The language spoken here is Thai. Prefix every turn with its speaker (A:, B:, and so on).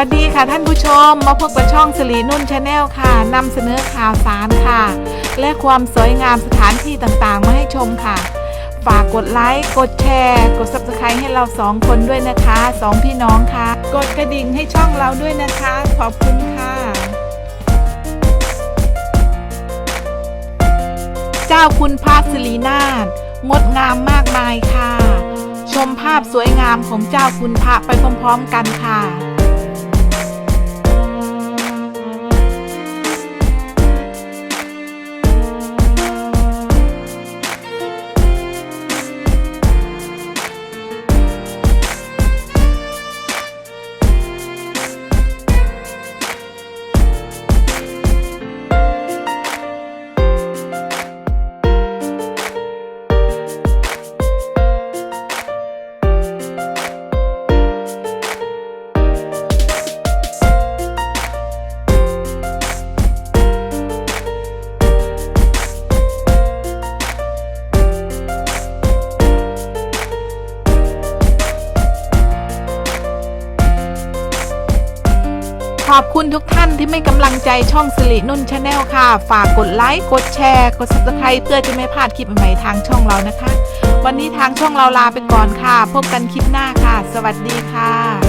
A: วัสดีค่ะท่านผู้ชมมาพบกับช่องสิรินุ่นชาแนลค่ะนำเสนอข่าวสารค่ะ และความสวยงามสถานที่ต่างๆ มาให้ชมค่ะ ฝากกดไลค์กดแชร์กด subscribe ให้เราสองคนด้วยนะคะสองพี่น้องค่ะ กดกระดิ่งให้ช่องเราด้วยนะคะ ขอบคุณค่ะ เจ้าคุณพระสิรินาถงดงามมากมายค่ะ ชมภาพสวยงามของเจ้าคุณพระไปพร้อมๆกันค่ะ ขอบคุณทุกท่านที่ไม่กำลังใจช่องสิรินุ่นชาแนลค่ะ ฝากกดไลค์ กดแชร์ กด subscribe เพื่อจะไม่พลาดคลิปใหม่ๆทางช่องเรานะคะ วันนี้ทางช่องเราลาไปก่อนค่ะ พบกันคลิปหน้าค่ะ สวัสดีค่ะ